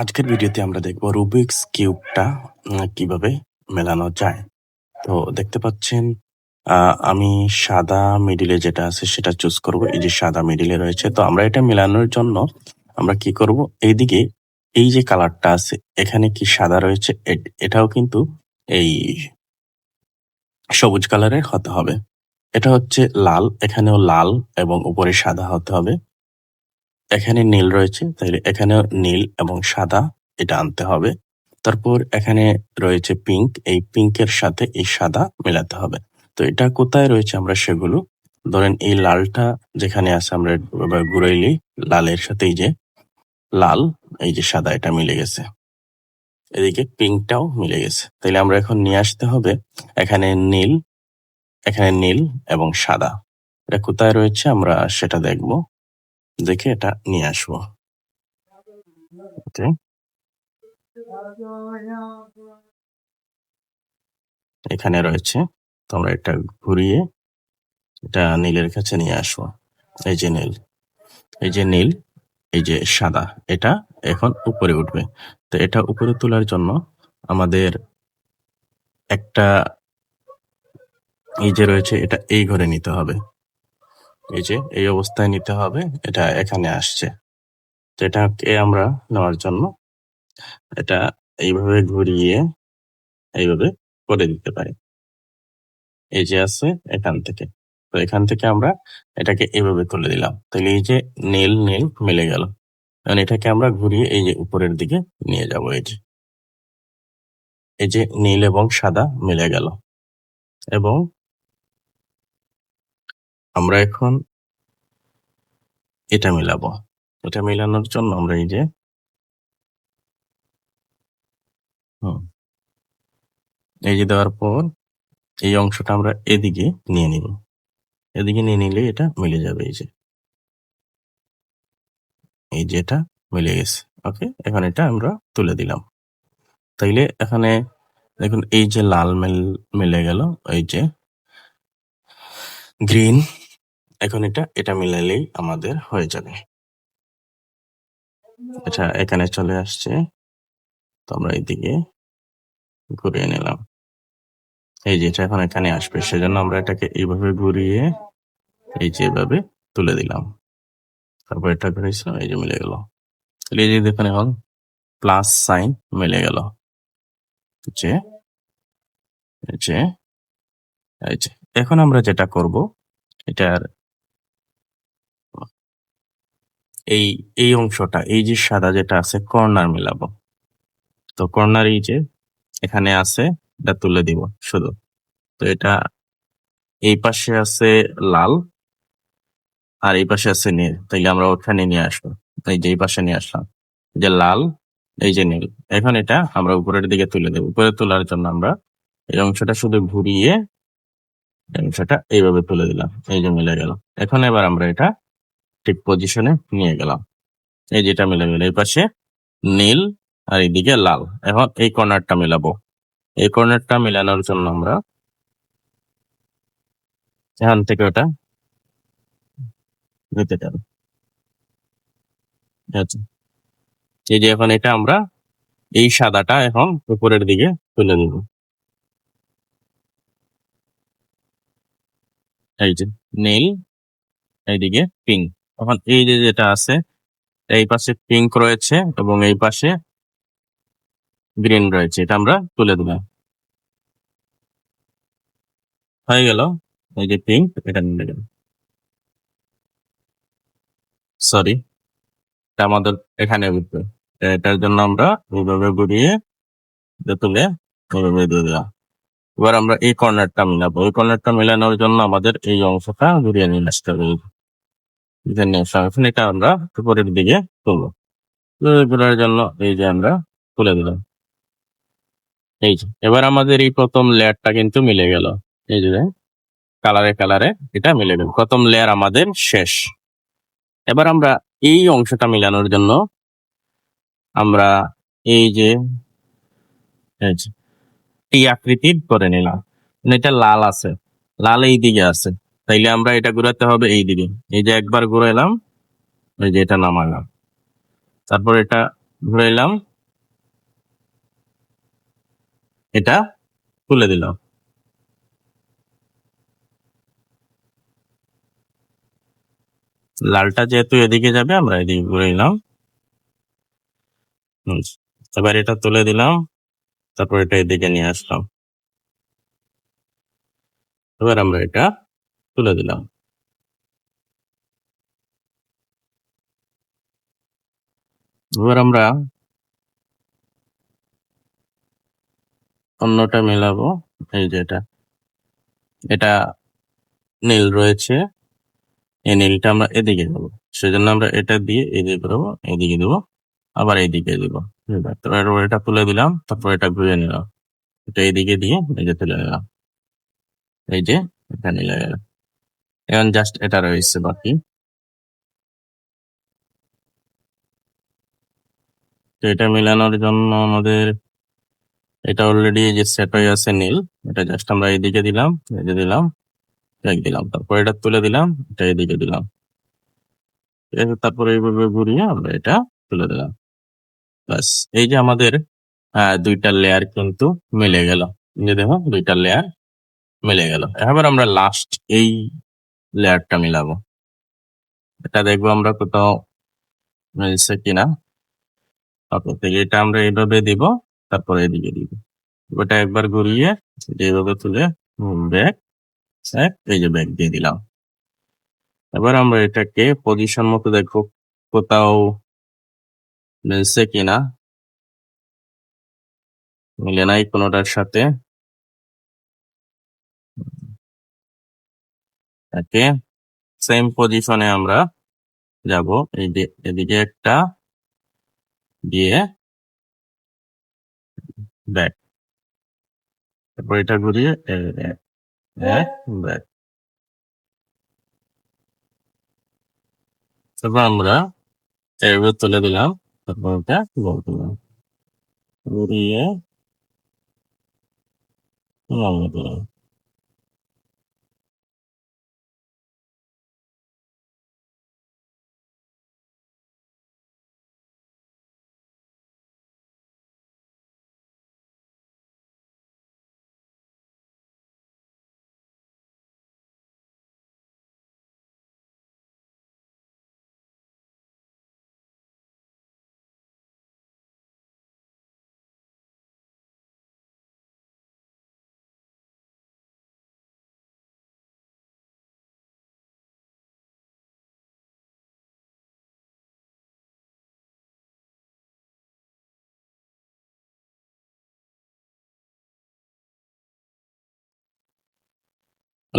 আজকের ভিডিওতে আমরা দেখব রুবিক্স কিউবটা কীভাবে মেলানো যায়। তো দেখতে পাচ্ছেন আমি সাদা মিডিলে যেটা আছে সেটা চুজ করব। এই যে সাদা মিডিলে রয়েছে, তো আমরা এটা মেলানোর জন্য আমরা কি করব? এইদিকে এই যে কালারটা আছে, এখানে কি সাদা রয়েছে? এটাও কিন্তু এই সবুজ কালারের হতে হবে। এটা হচ্ছে লাল, এখানেও লাল এবং উপরে সাদা হতে হবে। এখানে নীল রয়েছে, তাইলে এখানেও নীল এবং সাদা এটা আনতে হবে। তারপর এখানে রয়েছে পিঙ্ক, এই পিঙ্কের সাথে এই সাদা মেলাতে হবে। তো এটা কোথায় রয়েছে আমরা সেগুলো? ধরেন এই লালটা যেখানে আছে আমরা ঘুরাইলি লালের সাথে এই যে লাল, এই যে সাদা এটা মিলে গেছে। এদিকে পিঙ্কটাও মিলে গেছে। তাইলে আমরা এখন নিয়ে আসতে হবে এখানে নীল এখানে নীল এবং সাদা। এটা কোথায় রয়েছে আমরা সেটা দেখব। দেখে এটা নিয়ে আসব। এখানে রয়েছে। তো আমরা এটা ঘুরিয়ে এটা নীলের কাছে নিয়ে আসব এই যে নীল। এই যে নীল, এই যে সাদা, এটা এখন উপরে উঠবে। তো এটা উপরে তোলার জন্য আমাদের একটা এই যে রয়েছে, এটা এই ঘরে নিতে হবে। এই যে, এই অবস্থায় নিতে হবে, এটা এখানে আসছে। তো এটাকে আমরা নেওয়ার জন্য এটা এইভাবে ঘুরিয়ে এইভাবে করে দিতে পারি। এই যে আছে এখান থেকে। তো এখান থেকে আমরা এটাকে এইভাবে তুলে দিলাম। তাহলে এই যে নীল নীল মিলে গেল। এখন এটাকে আমরা ঘুরিয়ে এই যে উপরের দিকে নিয়ে যাব এই যে। এই যে নীল এবং সাদা মিলে গেল। এবং আমরা এখন এটা মিলাবো। এটা মিলানোর জন্য আমরা এই যে এই যে দেওয়ার পর এই অংশটা আমরা এদিকে নিয়ে নিব। এদিকে নিয়ে নিলে এটা মিলে যাবে এই যে। এই যে এটা মিলে গেছে। ওকে, এখন এটা আমরা তুলে দিলাম। তাইলে এখানে দেখুন এই যে লাল মেল, মিলে গেল। এই যে গ্রিন এখন এটা এটা মিলালেই আমাদের হয়ে যাবে। এটা এখানে চলে আসছে। তো আমরা এইদিকে ঘুরিয়ে নিলাম। এই যে এটা এখন এখানে আসবে, সেজন্য আমরা এটাকে এইভাবে ঘুরিয়ে এই যে এভাবে তুলে দিলাম। তারপর এটা ঘুরিয়েছিলাম এই যে মিলে গেল। এই যে দেখুন এখন প্লাস সাইন মিলে গেল। যে যে, এখন আমরা যেটা করব, এটার এই এই অংশটা, এই যে সাদা যেটা আছে, কর্নার মিলাবো। তো কর্নার এই যে, এখানে আছে, এটা তুলে দিব শুধু। তো এটা এই পাশে আছে লাল আর এই পাশে আছে নীল। তাইলে আমরা ওখানে নিয়ে আসব। এই যে এই পাশে নিয়ে আসলাম। যে লাল, এই যে নীল। এখন এটা আমরা উপরের দিকে তুলে দেবো। উপরে তোলার জন্য আমরা এই অংশটা শুধু ঘুরিয়ে অংশটা এইভাবে তুলে দিলাম। এই যে মিলে গেল। এখন এবার আমরা এটা ঠিক পজিশনে নিয়ে গেলাম। এই যেটা মিলে গেল এই পাশে নীল আর এইদিকে লাল। এখন এই কর্নারটা মিলাবো। এই কর্নারটা মিলানোর জন্য আমরা এখান থেকে ওটা নিতে যাব আচ্ছা এই যে এখন এটা আমরা এই সাদাটা এখন উপরের দিকে তুলে নিব। এই যে নীল, এইদিকে পিঙ্ক এখন এই যে যেটা আছে, এই পাশে পিঙ্ক রয়েছে এবং এই পাশে গ্রিন রয়েছে, এটা আমরা তুলে দিলাম হয়ে গেল, এই যে পিঙ্ক এটা নিয়ে গেল সরি এটা আমাদের এখানে উঠবে। এটার জন্য আমরা এইভাবে ঘুরিয়ে তুলে এইভাবে দিয়ে দিলাম এবার আমরা এই কর্নারটা মিলাবো। এই কর্নারটা মিলানোর জন্য আমাদের এই অংশটা ঘুরিয়ে নিয়ে আসতে হবে। এখানে এখন এটা আমরা উপরের দিকে তুলবো। তুলে তোলার জন্য এই যে আমরা তুলে দিলাম। এই যে এবার আমাদের এই প্রথম লেয়ারটা কিন্তু মিলে গেল। এই যে কালারে কালারে এটা মিলে গেল। প্রথম লেয়ার আমাদের শেষ। এবার আমরা এই অংশটা মিলানোর জন্য আমরা এই যে যে, আকৃতির করে নিলাম। মানে এটা লাল আছে। লাল এই দিকে আছে। তাইলে আমরা এটা ঘুরাতে হবে এই দিকে। এই যে একবার ঘুরাইলাম এই যে এটা নামালাম। তারপর এটা ঘুরাইলাম, এটা তুলে দিলাম। লালটা যেহেতু এদিকে যাবে, আমরা এদিকে ঘুরে নিলাম এবার এটা তুলে দিলাম, তারপর এটা এদিকে নিয়ে আসলাম। এবার আমরা এটা তুলে দিলাম। এবার আমরা অন্যটা মেলাবো, এই যে এটা। এটা নীল রয়েছে, এই নীলটা আমরা এদিকে দেবো। সেজন্য আমরা এটা দিয়ে এদিকে দেবো এদিকে দেবো, আবার এইদিকে দেবো। তারপর এটা তুলে দিলাম, তারপর এটা ঘুরে নিলাম। এটা এইদিকে দিয়ে এই যে তুলে নিলাম। এই যে এটা নিলে গেল। এখন জাস্ট এটা রয়েছে বাকি। তো এটা মেলানোর জন্য আমাদের এটা অলরেডি যে সেট হয়ে আছে নীল, এটা জাস্ট আমরা এইদিকে দিলাম, এই দিলাম এক দিলাম, তারপর এটা তুলে দিলাম, এটা এদিকে দিলাম। তারপরে এইভাবে ঘুরিয়ে আমরা এটা তুলে দিলাম। বাস এই যে আমাদের দুইটা লেয়ার কিন্তু মিলে গেল। যে দেখো, দুইটা লেয়ার মিলে গেল। এবার আমরা লাস্ট এই লেয়ারটা মিলাবো। এটা দেখব আমরা কোথাও মিলছে কিনা। তারপর থেকে এটা আমরা এইভাবে দিব, তারপরে এদিকে দিব। ওটা একবার ঘুরিয়ে এইভাবে তুলে ব্যাগ এই যে ব্যাগ দিয়ে দিলাম। এবার আমরা এটাকে পজিশন মতো দেখো কোথাও মিলছে কিনা। মিলে নাই কোনোটার সাথে। একে সেম পজিশনে আমরা যাব। এই এদিকে একটা দিয়ে ব্যাক তারপর এটা ঘুরিয়ে ব্যাক তারপর আমরা এভাবে তুলে দিলাম, তারপর এটা গোল দিলাম ঘুরিয়ে লম্বা দিলাম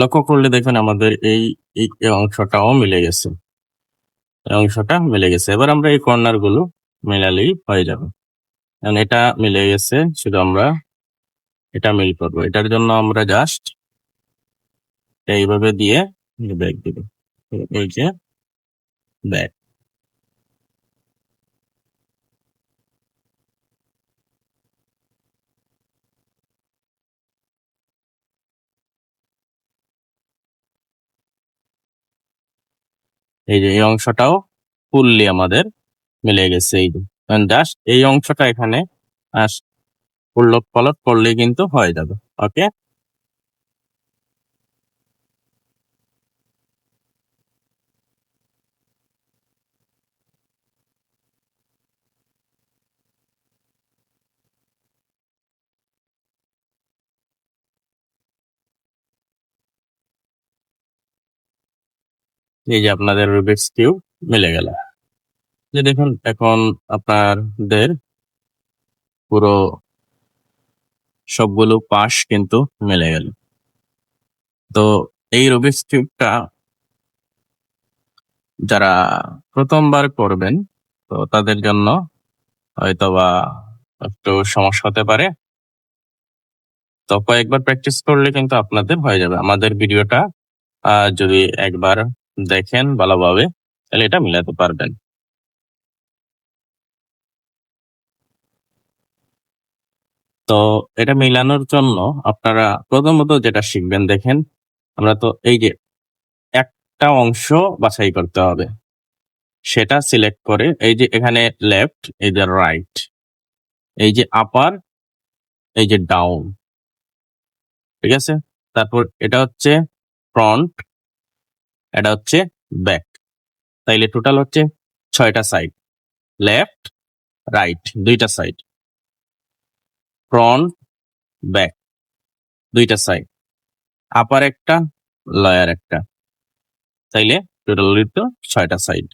লক্ষ্য করলে দেখবেন আমাদের এই অংশটাও মিলে গেছে। এই অংশটা মিলে গেছে। এবার আমরা এই কর্নারগুলো মেলালেই হয়ে যাবে। কারণ এটা মিলে গেছে, শুধু আমরা এটা মিল করব। এটার জন্য আমরা জাস্ট এইভাবে দিয়ে ব্যাগ দিব। এই যে ব্যাগ এই যে, এই অংশটাও ফুললি আমাদের মিলে গেছে এই জাস্ট এই অংশটা এখানে উল্লট পালট করলে কিন্তু হয়ে যাবে ওকে এই যে আপনাদের রুবিক্স কিউব মিলে গেল। যে দেখুন, এখন আপনাদের পুরো সবগুলো পাশ কিন্তু মিলে গেল। তো এই রুবিক্স কিউবটা যারা প্রথমবার করবেন, তো তাদের জন্য হয়তোবা একটু সমস্যা হতে পারে। তো কয়েকবার প্র্যাকটিস করলে কিন্তু আপনাদের হয়ে যাবে। আমাদের ভিডিওটা যদি একবার দেখেন ভালোভাবে, তাহলে এটা মিলাতে পারবেন। তো এটা মিলানোর জন্য আপনারা প্রথমত যেটা শিখবেন, দেখেন, আমরা তো এই যে একটা অংশ বাছাই করতে হবে। সেটা সিলেক্ট করে এই যে এখানে লেফট, এই যে রাইট, এই যে আপার, এই যে ডাউন, ঠিক আছে? তারপর এটা হচ্ছে ফ্রন্ট এটা হচ্ছে ব্যাক তাইলে টোটাল হচ্ছে ছয়টা সাইড লেফট রাইট দুইটা সাইড ফ্রন্ট ব্যাক দুইটা সাইড আপার একটা লয়ার একটা। তাইলে টোটাল ছয়টা সাইড